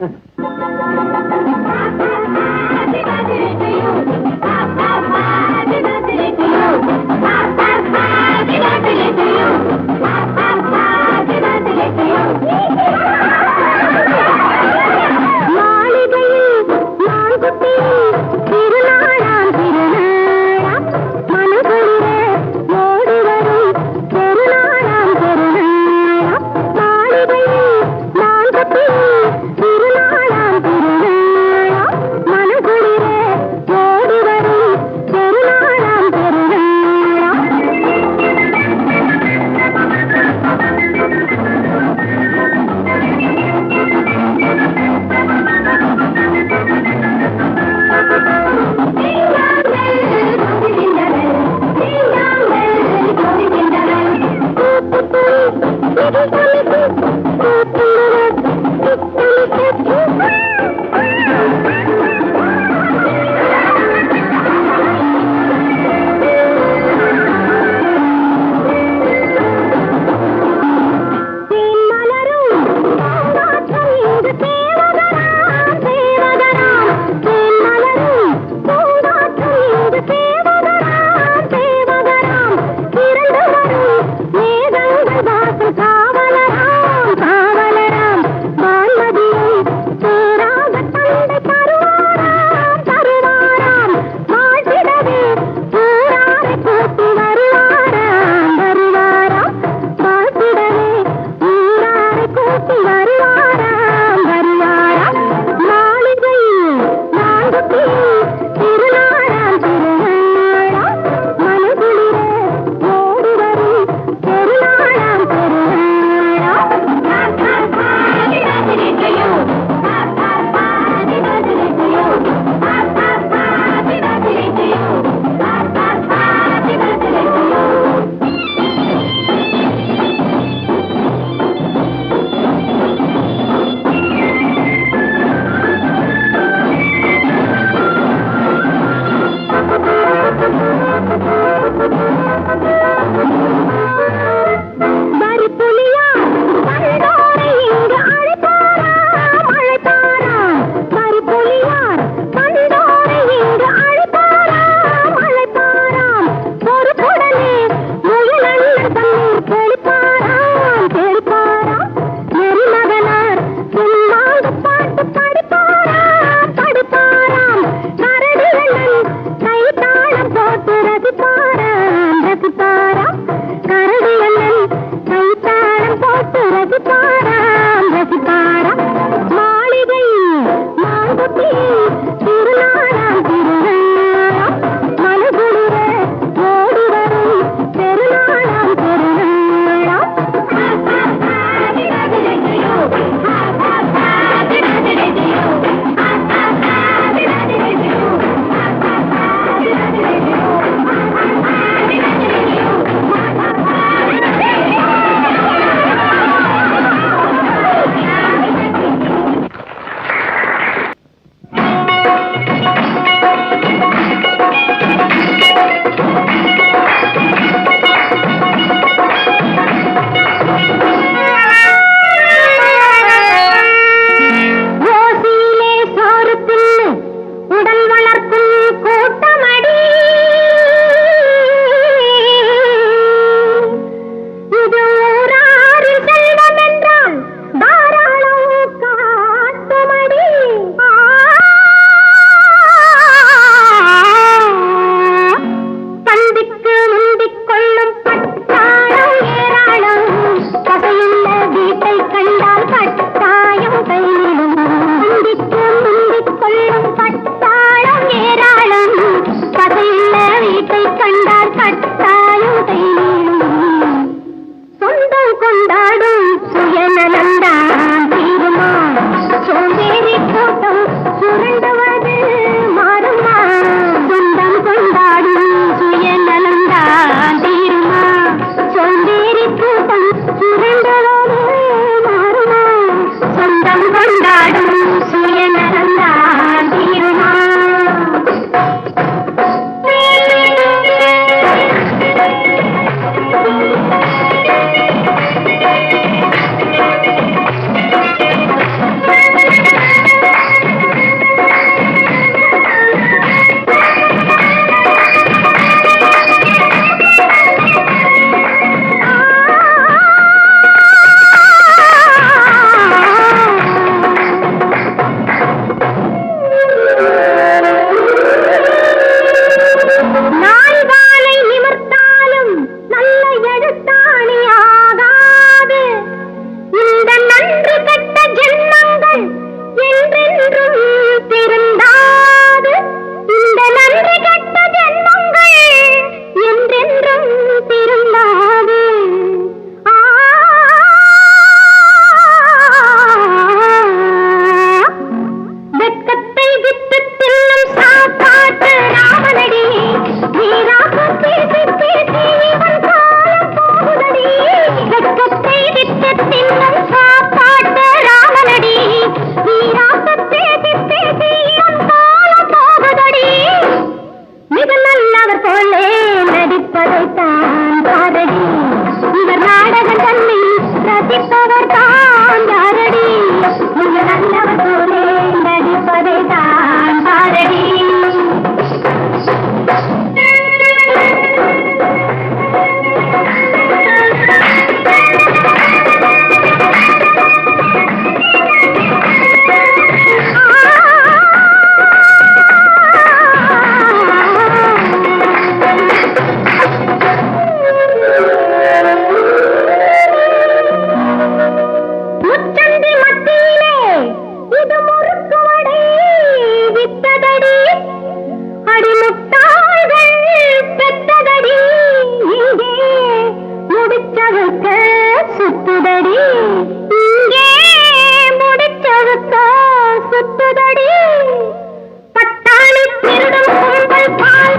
Ha ha ha ha! முடிச்சவுக்க சுத்துதடி. இங்கே முடிச்சவுக்க சுத்துதடி. பட்டாளி திருடும் கும்பல் பால்